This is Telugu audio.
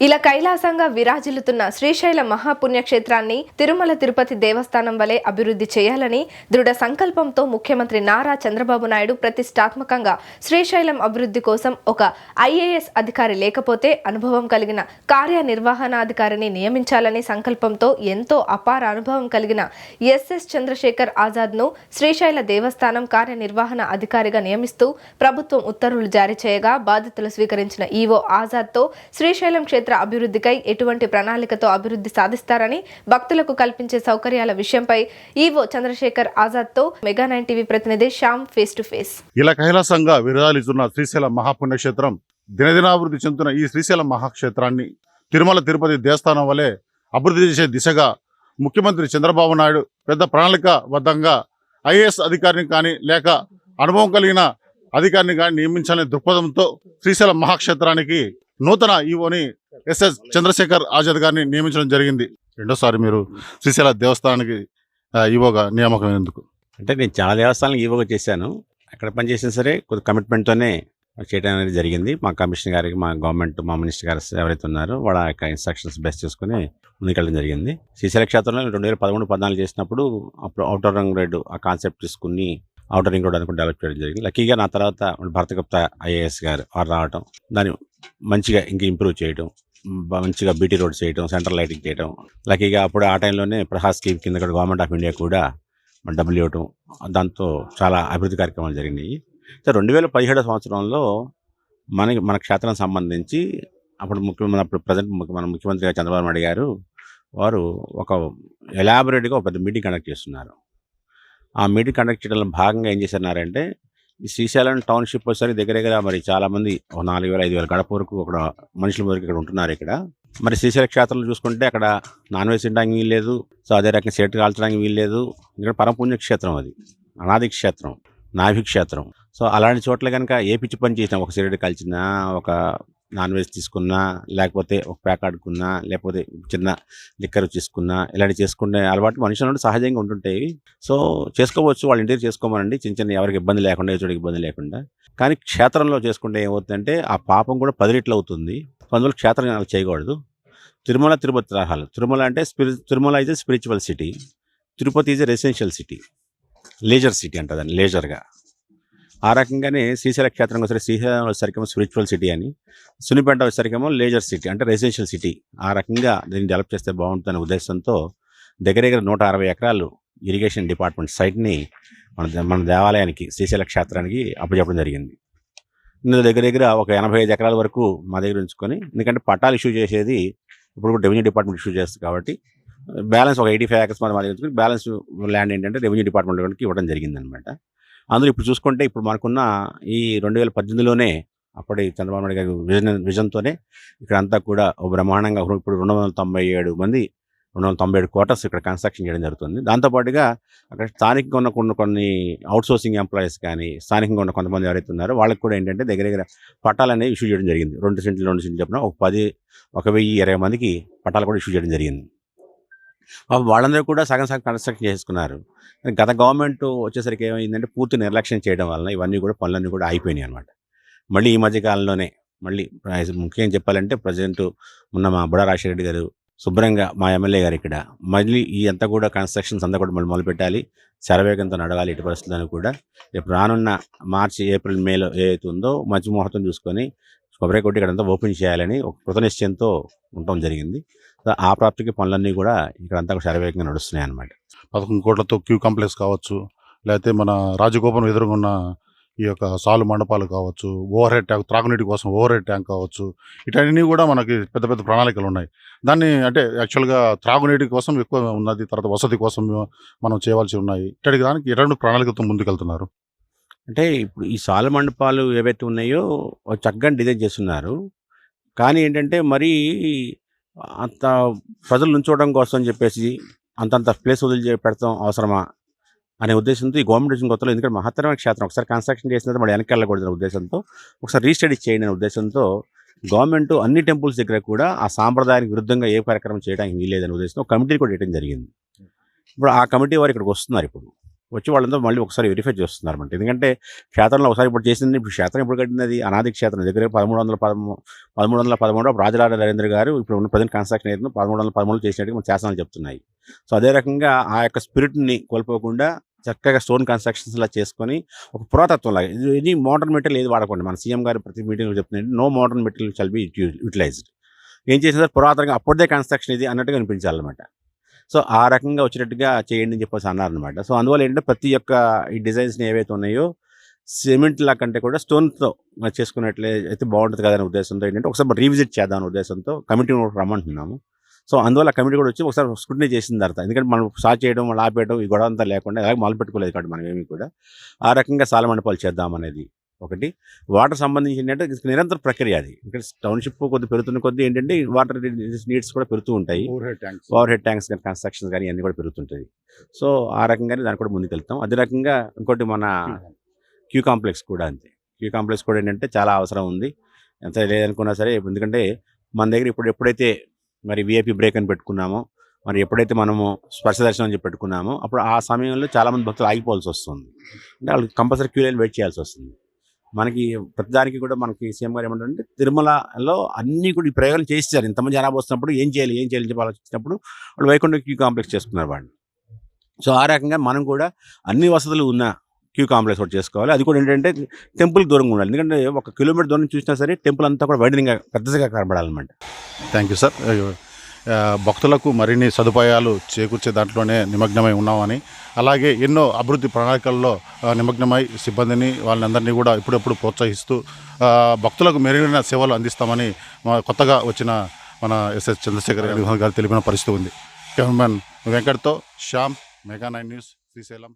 ఇలా కైలాసంగా విరాజిల్లుతున్న శ్రీశైల మహాపుణ్యక్షేత్రాన్ని తిరుమల తిరుపతి దేవస్థానం వలె అభివృద్ధి చేయాలని దృఢ సంకల్పంతో ముఖ్యమంత్రి నారా చంద్రబాబు నాయుడు ప్రతిష్టాత్మకంగా శ్రీశైలం అభివృద్ధి కోసం ఒక ఐఏఎస్ అధికారి లేకపోతే అనుభవం కలిగిన కార్యనిర్వహణాధికారిని నియమించాలని సంకల్పంతో ఎంతో అపార అనుభవం కలిగిన ఎస్ఎస్ చంద్రశేఖర్ ఆజాద్ను శ్రీశైల దేవస్థానం కార్యనిర్వహణ అధికారిగా నియమిస్తూ ప్రభుత్వం ఉత్తర్వులు జారీ చేయగా బాధ్యతలు స్వీకరించిన ఈవో ఆజాద్తో శ్రీశైలం క్షేత్ర అభివృద్ధికై ఎటువంటి ప్రణాళికతో అభివృద్ధి సాధిస్తారని భక్తులకు కల్పించే సౌకర్యాల విషయంపై ఈవో చంద్రశేఖర్ ఆజాద్తో మెగా నైన్ టీవీ ప్రతినిధి శ్యామ్ ఫేస్ టు ఫేస్. ఇలా కైలాసంగా విరాలిస్తున్న శ్రీశైలం మహాపుణ్యక్షేత్రం దినదినాభివృద్ధి చెందుతున్న ఈ శ్రీశైలం మహాక్షేత్రాన్ని తిరుమల తిరుపతి దేవస్థానం వలె అభివృద్ధి చేసే దిశగా ముఖ్యమంత్రి చంద్రబాబు నాయుడు పెద్ద ప్రణాళిక బద్ధంగా ఐఏఎస్ అధికారిని కానీ లేక అనుభవం కలిగిన అధికారిని కానీ నియమించాలనే దృక్పథంతో శ్రీశైలం మహాక్షేత్రానికి నూతన ఈవోని ఎస్ఎస్ చంద్రశేఖర్ ఆజాద్ గారిని నియమించడం జరిగింది. రెండోసారి మీరు శ్రీశైల దేవస్థానానికి ఈవోగా నియామకం ఎందుకు అంటే నేను చాలా దేవస్థానాలు ఈవోగా చేశాను. ఎక్కడ పని చేసినా సరే కొద్ది కమిట్మెంట్తోనే చేయడం అనేది జరిగింది. మా కమిషనర్ గారికి మా గవర్నమెంట్ మా మినిస్టర్ గారు ఎవరైతే ఉన్నారో వాళ్ళ యొక్క ఇన్స్ట్రక్షన్స్ బెస్ట్ చేసుకుని ముందుకెళ్ళడం జరిగింది. శ్రీశైల క్షేత్రంలో రెండు వేల పదమూడు పద్నాలుగు చేసినప్పుడు అప్పుడు అవుటర్ రింగ్ రోడ్ ఆ కాన్సెప్ట్ తీసుకుని అవుటర్ రింగ్ రోడ్ అనుకుని డెవలప్ చేయడం జరిగింది. లక్కీగా నా తర్వాత భరతగుప్త ఐఏఎస్ గారు వారు రావటం దాన్ని మంచిగా ఇంకా ఇంప్రూవ్ చేయడం మంచిగా బీటీ రోడ్ చేయడం సెంట్రల్ లైటింగ్ చేయడం లక్కీగా అప్పుడు ఆ టైంలోనే ప్రహాస్ స్కీమ్ కింద కూడా గవర్నమెంట్ ఆఫ్ ఇండియా కూడా మన డబ్బులు ఇవ్వటం దాంతో చాలా అభివృద్ధి కార్యక్రమాలు జరిగినాయి. సో రెండు వేల పదిహేడో సంవత్సరంలో మనకి మన క్షేత్రం సంబంధించి అప్పుడు ముఖ్యమంత్రి అప్పుడు ప్రజెంట్ మన ముఖ్యమంత్రి చంద్రబాబు నాయుడు గారు వారు ఒక ఎలాబొరేట్గా ఒక పెద్ద మీటింగ్ కండక్ట్ చేస్తున్నారు. ఆ మీటింగ్ కండక్ట్ చేయడంలో భాగంగా ఏం చేస్తున్నారంటే ఈ శ్రీశైలం టౌన్షిప్ వచ్చేసరికి దగ్గర దగ్గర మరి చాలామంది ఒక నాలుగు వేల ఐదు వేల గడప వరకు అక్కడ మనుషుల వరకు ఇక్కడ ఉంటున్నారు ఇక్కడ. మరి శ్రీశైల క్షేత్రంలో చూసుకుంటే అక్కడ నాన్ వెజ్ తినడానికి వీలు లేదు. సో అదే రకంగా సెట్ కాల్చడానికి వీలు లేదు. ఇక్కడ పరమపుణ్య క్షేత్రం అది. అనాది క్షేత్రం నాభి క్షేత్రం. సో అలాంటి చోట్ల కనుక ఏ పిచ్చి పని చేసినా ఒక సిగరెట్ కాల్చినా ఒక నాన్ వెజ్ తీసుకున్నా లేకపోతే ఒక ప్యాక్ ఆడుకున్నా లేకపోతే చిన్న లిక్కర్ తీసుకున్నా ఇలాంటి చేసుకునే అలవాటు మనుషుల సహజంగా ఉంటుంటాయి. సో చేసుకోవచ్చు వాళ్ళ ఇంటికి చేసుకోమనండి. చిన్న చిన్న ఎవరికి ఇబ్బంది లేకుండా ఏ ఇబ్బంది లేకుండా. కానీ క్షేత్రంలో చేసుకుంటే ఏమవుతుందంటే ఆ పాపం కూడా పది రెట్లు అవుతుంది. అందువల్ల క్షేత్రం అలా చేయకూడదు. తిరుమల తిరుపతి తరహాలు తిరుమల అంటే స్పిరి Tirumala is spiritual city. Tirupati is residential city. Leisure city అంటారు దాన్ని లేజర్గా. ఆ రకంగానే శ్రీశైల క్షేత్రం వచ్చేసరికి శ్రీశైలం వచ్చేసరికేమో స్పిరిచువల్ సిటీ అని సునిపేట వచ్చేసరికేమో లేజర్ సిటీ అంటే రెసిడెన్షియల్ సిటీ ఆ రకంగా దీన్ని డెవలప్ చేస్తే బాగుంటుందనే ఉద్దేశంతో దగ్గర దగ్గర నూట అరవై ఎకరాలు ఇరిగేషన్ డిపార్ట్మెంట్ సైట్ని మన దే- మన దేవాలయానికి శ్రీశైల క్షేత్రానికి అప్పచెప్పడం జరిగింది. ఇందులో దగ్గర దగ్గర ఒక ఎనభై ఐదు ఎకరాల వరకు మా దగ్గర ఉంచుకొని ఎందుకంటే పట్టాలు ఇష్యూ చేసేది ఇప్పుడు కూడా రెవెన్యూ డిపార్ట్మెంట్ ఇష్యూ చేస్తుంది కాబట్టి బ్యాలెన్స్ ఒక ఎయిటీ ఫైవ్ ఎకర్స్ మా దగ్గర ఉంచుకొని బ్యాలెన్స్ ల్యాండ్ ఏంటంటే రెవెన్యూ డిపార్ట్మెంట్ వాళ్ళకి ఇవ్వడం జరిగిందనమాట. అందులో ఇప్పుడు చూసుకుంటే ఇప్పుడు మనకున్న ఈ రెండు వేల పద్దెనిమిదిలోనే అప్పటి చంద్రబాబు నాయుడు గారి విజన్ విజన్తోనే ఇక్కడ అంతా కూడా ఒక బ్రహ్మాండంగా ఇప్పుడు రెండు వందల తొంభై ఏడు మంది రెండు వందల తొంభై ఏడు క్వార్టర్స్ ఇక్కడ కన్స్ట్రక్షన్ చేయడం జరుగుతుంది. దాంతోపాటుగా అక్కడ స్థానికంగా ఉన్న కొన్ని కొన్ని అవుట్సోర్సింగ్ ఎంప్లాయీస్ కానీ స్థానికంగా ఉన్న కొంతమంది ఎవరైతే ఉన్నారో వాళ్ళకి కూడా ఏంటంటే దగ్గర దగ్గర పట్టాలు అనేవి ఇష్యూ చేయడం జరిగింది. రెండు సెంట్లు రెండు సెంట్లు చెప్పిన ఒక పది ఒక వెయ్యి ఇరవై మందికి పట్టాలు కూడా ఇష్యూ చేయడం జరిగింది. వాళ్ళందరూ కూడా సగం సగం కన్స్ట్రక్షన్ చేసుకున్నారు. గత గవర్నమెంట్ వచ్చేసరికి ఏమైందంటే పూర్తి నిర్లక్ష్యం చేయడం వలన ఇవన్నీ కూడా పనులన్నీ కూడా అయిపోయినాయి అనమాట మళ్ళీ ఈ మధ్య కాలంలోనే మళ్ళీ ముఖ్యంగా చెప్పాలంటే ప్రజెంట్ ఉన్న మా బుడా రాజశేఖర గారు శుభ్రంగా మా ఎమ్మెల్యే గారు ఇక్కడ. మళ్ళీ ఈ అంతా కూడా కన్స్ట్రక్షన్స్ అంతా కూడా మళ్ళీ మొదలుపెట్టాలి. శరవేగంతో నడవాలి ఇటు పరిస్థితులను కూడా. రేపు రానున్న మార్చి ఏప్రిల్ మేలో ఏదైతే ఉందో మంచి ముహూర్తం చూసుకొని కొబ్బరి కొట్టి ఇక్కడంతా ఓపెన్ చేయాలని ఒక కృతనిశ్చయంతో ఉండటం జరిగింది. ఆ ప్రాప్తికి పనులన్నీ కూడా ఇక్కడంతా కూడా శరవేగంగా నడుస్తున్నాయి అన్నమాట పదకొండు కోట్లతో క్యూ కాంప్లెక్స్ కావచ్చు లేకపోతే మన రాజగోపురం ఎదురుగున్న ఈ యొక్క సాలు మండపాలు కావచ్చు ఓవర్ హెడ్ ట్యాంక్ త్రాగునీటి కోసం ఓవర్ హెడ్ ట్యాంక్ కావచ్చు ఇటన్నీ కూడా మనకి పెద్ద పెద్ద ప్రణాళికలు ఉన్నాయి. దాన్ని అంటే యాక్చువల్గా త్రాగునీటి కోసం ఎక్కువ ఉన్నది తర్వాత వసతి కోసం మనం చేయవలసి ఉన్నాయి. ఇక్కడికి దానికి ఎటువంటి ప్రణాళికతో ముందుకెళ్తున్నారు. అంటే ఇప్పుడు ఈ సాల మండపాలు ఏవైతే ఉన్నాయో చక్కగా డిజైన్ చేస్తున్నారు. కానీ ఏంటంటే మరీ అంత ప్రజలు నుంచోవడం కోసం అని చెప్పేసి అంతంత ప్లేస్ వదిలి పెడతాం అవసరమా అనే ఉద్దేశంతో ఈ గవర్నమెంట్ వచ్చిన కొత్తలో ఎందుకంటే మహత్తరమైన క్షేత్రం. ఒకసారి కన్స్ట్రక్షన్ చేసిన తర్వాత మళ్ళీ వెనక్కి వెళ్ళకూడదు ఉద్దేశంతో ఒకసారి రీస్టడీ చేయండి అనే ఉద్దేశంతో గవర్నమెంట్ అన్ని టెంపుల్స్ దగ్గర కూడా ఆ సాంప్రదాయానికి విరుద్ధంగా ఏ కార్యక్రమం చేయడానికి వీలేదనే ఉద్దేశంతో కమిటీ కూడా వేయడం జరిగింది. ఇప్పుడు ఆ కమిటీ వారు ఇక్కడికి వస్తున్నారు ఇప్పుడు. వచ్చి వాళ్ళంతా మళ్ళీ ఒకసారి వెరిఫై చేస్తున్నారన్నమాట. ఎందుకంటే క్షేత్రంలో ఒకసారి ఇప్పుడు చేసింది ఇప్పుడు క్షేత్రం ఇప్పుడు కట్టినది అనాది క్షేత్రం. దగ్గర పదమూడు వందల పదమూ పదమూడు వందల పదమూడు రాజరాజ నరేంద్ర గారు ఇప్పుడు ఉన్న ప్రజెంట్ కన్స్ట్రక్షన్ అయితే పదమూడు వందల పదమూడు చేసినట్టుగా మన శాసనాలు చెప్తున్నాయి. సో అదే రకంగా ఆ యొక్క స్పిరిట్ని కోల్పోకుండా చక్కగా స్టోన్ కన్స్ట్రక్షన్స్ లా చేసుకొని ఒక పురాతత్వం లాగా ఇది ఇది మోడర్న్ మెటీరియల్ ఏది వాడకండి. మన సీఎం గారు ప్రతి మీటింగ్లో చెప్తున్నాయి no modern material shall be utilized. ఏం చేసిన పురాతనంగా అప్పటిదే కన్స్ట్రక్షన్ ఇది అన్నట్టుగా అనిపించాలన్నమాట. సో ఆ రకంగా వచ్చేటట్టుగా చేయండి అని చెప్పేసి అన్నారనమాట సో అందువల్ల ఏంటంటే ప్రతి ఒక్క ఈ డిజైన్స్ని ఏవైతే ఉన్నాయో సిమెంట్ లా కంటే కూడా స్టోన్తో చేసుకున్నట్లే అయితే బాగుంటుంది కదా ఉద్దేశంతో ఏంటంటే ఒకసారి రీవిజిట్ చేద్దాం ఉద్దేశంతో కమిటీ రమ్మంటున్నాము. సో అందువల్ల కమిటీ కూడా వచ్చి ఒకసారి స్క్రూటినీ చేసిన తర్వాత ఎందుకంటే మనం స్టార్ట్ చేయడం ఆపేయడం ఈ గొడవ అంతా లేకుండా అలాగే మొదలు పెట్టుకోలేదు కాబట్టి మనం ఏమి కూడా. ఆ రకంగా సాల మండపాలు చేద్దాం అనేది ఒకటి. వాటర్ సంబంధించి నిరంతర ప్రక్రియ అది. ఇక్కడ టౌన్షిప్ కొద్ది పెరుగుతున్న కొద్ది ఏంటంటే వాటర్ నీడ్స్ కూడా పెరుగుతూ ఉంటాయి. పవర్ హెడ్ ట్యాంక్స్ కానీ కన్స్ట్రక్షన్స్ కానీ అన్నీ కూడా పెరుగుతుంటుంది సో ఆ రకంగానే దాన్ని కూడా ముందుకు వెళ్తాం అదే రకంగా ఇంకోటి మన క్యూ కాంప్లెక్స్ కూడా అంతే. క్యూ కాంప్లెక్స్ కూడా ఏంటంటే చాలా అవసరం ఉంది. ఎంత లేదనుకున్నా సరే ఎందుకంటే మన దగ్గర ఇప్పుడు ఎప్పుడైతే మరి విఐపి బ్రేక్ అని పెట్టుకున్నామో మరి ఎప్పుడైతే మనము స్పర్శ దర్శనం అని చెప్పి పెట్టుకున్నామో అప్పుడు ఆ సమయంలో చాలామంది భక్తులు ఆగిపోవాల్సి వస్తుంది. అంటే వాళ్ళు కంపల్సరీ క్యూ లైన్ వెయిట్ చేయాల్సి వస్తుంది. మనకి ప్రతిదానికి కూడా మనకి సీఎం గారు ఏమంటారంటే తిరుమలలో అన్నీ కూడా ఈ ప్రయోగాలు చేస్తారు ఇంతమంది జనాభా వస్తున్నప్పుడు ఏం చేయాలి ఏం చేయాలి అని చెప్పి ఆలోచించినప్పుడు వాళ్ళు వైకుంఠ క్యూ కాంప్లెక్స్ చేసుకున్నారు వాళ్ళు సో ఆ రకంగా మనం కూడా అన్ని వసతులు ఉన్న క్యూ కాంప్లెక్స్ ఒకటి చేసుకోవాలి. అది కూడా ఏంటంటే టెంపుల్ దూరంగా ఉండాలి. ఎందుకంటే ఒక కిలోమీటర్ దూరం చూసినా సరే టెంపుల్ అంతా కూడా వైడనింగ్ పెద్దగా కనబడాలన్నమాట. Thank you sir. భక్తులకు మరిన్ని సదుపాయాలు చేకూర్చే దాంట్లోనే నిమగ్నమై ఉన్నామని అలాగే ఎన్నో అభివృద్ధి ప్రణాళికల్లో నిమగ్నమై సిబ్బందిని వాళ్ళందరినీ కూడా ఇప్పుడప్పుడు ప్రోత్సహిస్తూ భక్తులకు మెరుగైన సేవలు అందిస్తామని కొత్తగా వచ్చిన మన ఎస్ఎస్ చంద్రశేఖర్ గారి గారు తెలిపిన పరిస్థితి ఉంది. Cameraman వెంకట్తో Shyam mega nine news Srisailam.